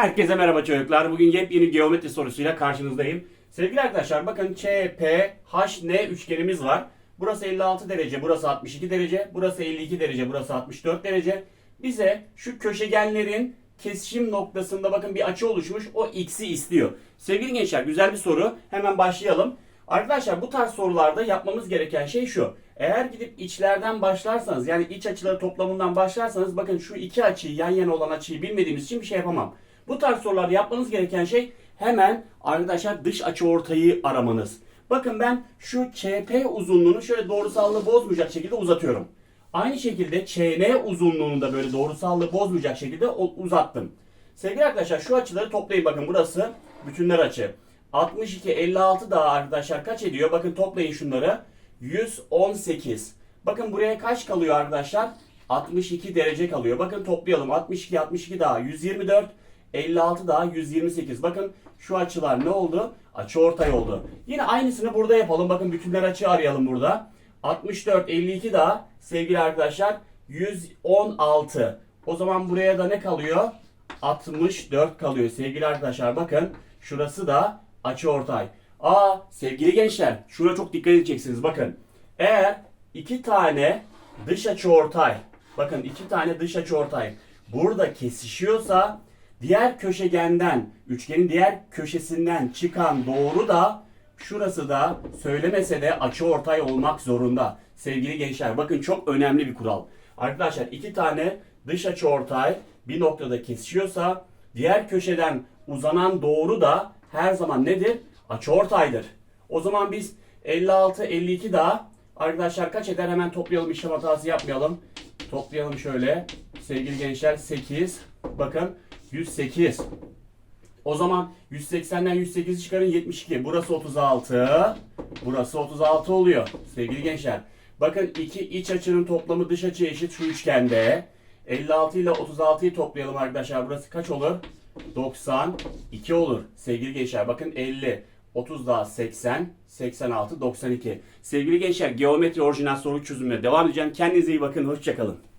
Herkese merhaba çocuklar. Bugün yepyeni geometri sorusuyla karşınızdayım. Sevgili arkadaşlar bakın CPHN üçgenimiz var. Burası 56 derece, burası 62 derece, burası 52 derece, burası 64 derece. Bize şu köşegenlerin kesişim noktasında bakın bir açı oluşmuş. O x'i istiyor. Sevgili gençler güzel bir soru. Hemen başlayalım. Arkadaşlar bu tarz sorularda yapmamız gereken şey şu. Eğer gidip içlerden başlarsanız yani iç açıları toplamından başlarsanız bakın şu iki açıyı yan yana olan açıyı bilmediğimiz için bir şey yapamam. Bu tarz sorularda yapmanız gereken şey hemen arkadaşlar dış açı ortayı aramanız. Bakın ben şu CP uzunluğunu şöyle doğrusallığı bozmayacak şekilde uzatıyorum. Aynı şekilde CN uzunluğunu da böyle doğrusallığı bozmayacak şekilde uzattım. Sevgili arkadaşlar şu açıları toplayın bakın burası bütünler açı. 62, 56 daha arkadaşlar kaç ediyor? Bakın toplayın şunları. 118. Bakın buraya kaç kalıyor arkadaşlar? 62 derece kalıyor. Bakın toplayalım. 62, 62 daha 124. 56 daha 128. Bakın şu açılar ne oldu? Açı ortay oldu. Yine aynısını burada yapalım. Bakın bütünler açı arayalım burada. 64, 52 daha sevgili arkadaşlar 116. O zaman buraya da ne kalıyor? 64 kalıyor sevgili arkadaşlar. Bakın şurası da açı ortay. Aa sevgili gençler şuraya çok dikkat edeceksiniz. Bakın eğer iki tane dış açı ortay bakın iki tane dış açı ortay burada kesişiyorsa diğer köşegenden üçgenin diğer köşesinden çıkan doğru da şurası da söylemese de açı ortay olmak zorunda. Sevgili gençler bakın çok önemli bir kural. Arkadaşlar iki tane dış açı ortay bir noktada kesişiyorsa diğer köşeden uzanan doğru da her zaman nedir? Açıortaydır. O zaman biz 56 52 daha arkadaşlar kaç eder? Hemen toplayalım işlem hatası yapmayalım. Toplayalım şöyle. Sevgili gençler 8 bakın 108. O zaman 180'den 108'i çıkarın 72. Burası 36. Burası 36 oluyor. Sevgili gençler. Bakın iki iç açının toplamı dış açı eşit şu üçgende. 56 ile 36'yı toplayalım arkadaşlar. Burası kaç olur? 92 olur. Sevgili gençler bakın 50. 30 daha 80, 86, 92. Sevgili gençler geometri orijinal soru çözümüne devam edeceğim. Kendinize iyi bakın. Hoşçakalın.